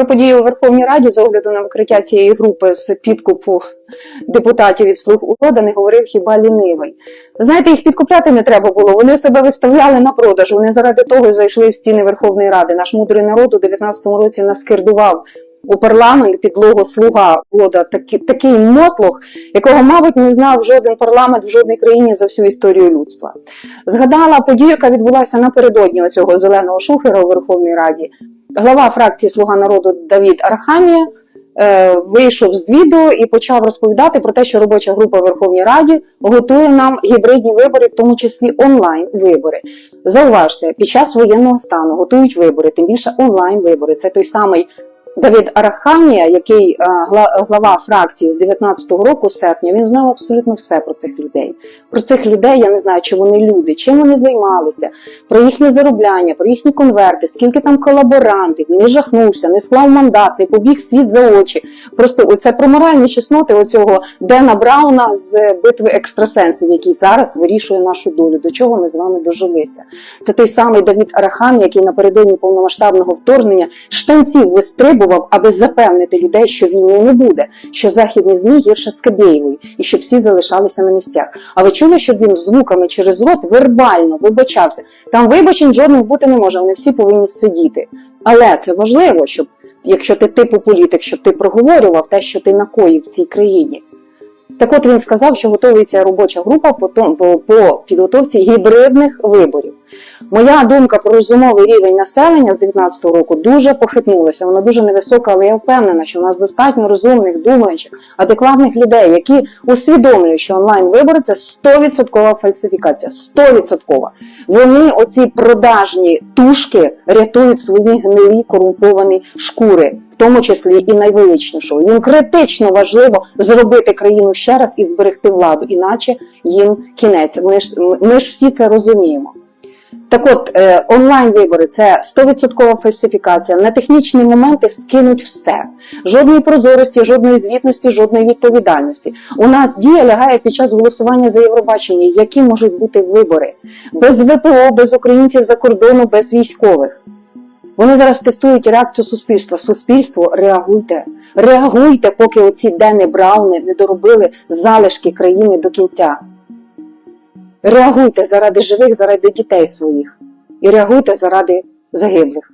Про події у Верховній Раді з огляду на викриття цієї групи з підкупу депутатів від слуг урода не говорив хіба лінивий. Знаєте, їх підкупляти не треба було. Вони себе виставляли на продаж. Вони заради того й зайшли в стіни Верховної Ради. Наш мудрий народ у 19-му році наскердував у парламент підлогу слуга урода такий, такий мотлох, якого, мабуть, не знав жоден парламент в жодній країні за всю історію людства. Згадала подію, яка відбулася напередодні цього зеленого шухера у Верховній Раді. Глава фракції Слуга народу Давід Архамія е, вийшов з відео і почав розповідати про те, що робоча група Верховній Раді готує нам гібридні вибори, в тому числі онлайн вибори. Зауважте, під час воєнного стану готують вибори, тим більше онлайн вибори. Це той самий Давід Арахамія, який е, глава фракції з 19-го року серпня, він знав абсолютно все про цих людей. Про цих людей я не знаю, чи вони люди, чим вони займалися, про їхнє заробляння, про їхні конверти, скільки там колаборантів, не жахнувся, не склав мандат, не побіг світ за очі. Просто оце про моральні чесноти оцього Дена Брауна з битви екстрасенсів, який зараз вирішує нашу долю. До чого ми з вами дожилися? Це той самий Давід Арахам, який напередодні повномасштабного вторгнення штанців вистрибував, аби запевнити людей, що війни не буде, що західні змі гірше Скабєєвої, і що всі залишалися на місцях. А ви чули, щоб він звуками через рот вербально вибачався? Там вибачень жодних бути не може, вони всі повинні сидіти. Але це важливо, щоб якщо ти типу політик, щоб ти проговорював те, що ти накоїв в цій країні. Так от він сказав, що готується робоча група по, по підготовці гібридних виборів. Моя думка про розумовий рівень населення з 19 року дуже похитнулася. Вона дуже невисока, але я впевнена, що у нас достатньо розумних, думаючих, адекватних людей, які усвідомлюють, що онлайн-вибори це 100% фальсифікація. 100%. Вони, оці продажні тушки, рятують свої гнилі корумповані шкури, в тому числі і найвеличнішого. Їм критично важливо зробити країну ще раз і зберегти владу, іначе їм кінець. Ми ж, ми ж всі це розуміємо. Так от, е, онлайн-вибори це 100% фальсифікація. На технічні моменти скинуть все. Жодної прозорості, жодної звітності, жодної відповідальності. У нас дія лягає під час голосування за Євробачення, які можуть бути вибори без ВПО, без українців за кордону, без військових. Вони зараз тестують реакцію суспільства. Суспільство, реагуйте. Реагуйте, поки оці Дени Брауни не доробили залишки країни до кінця. Реагуйте заради живих, заради дітей своїх. І реагуйте заради загиблих.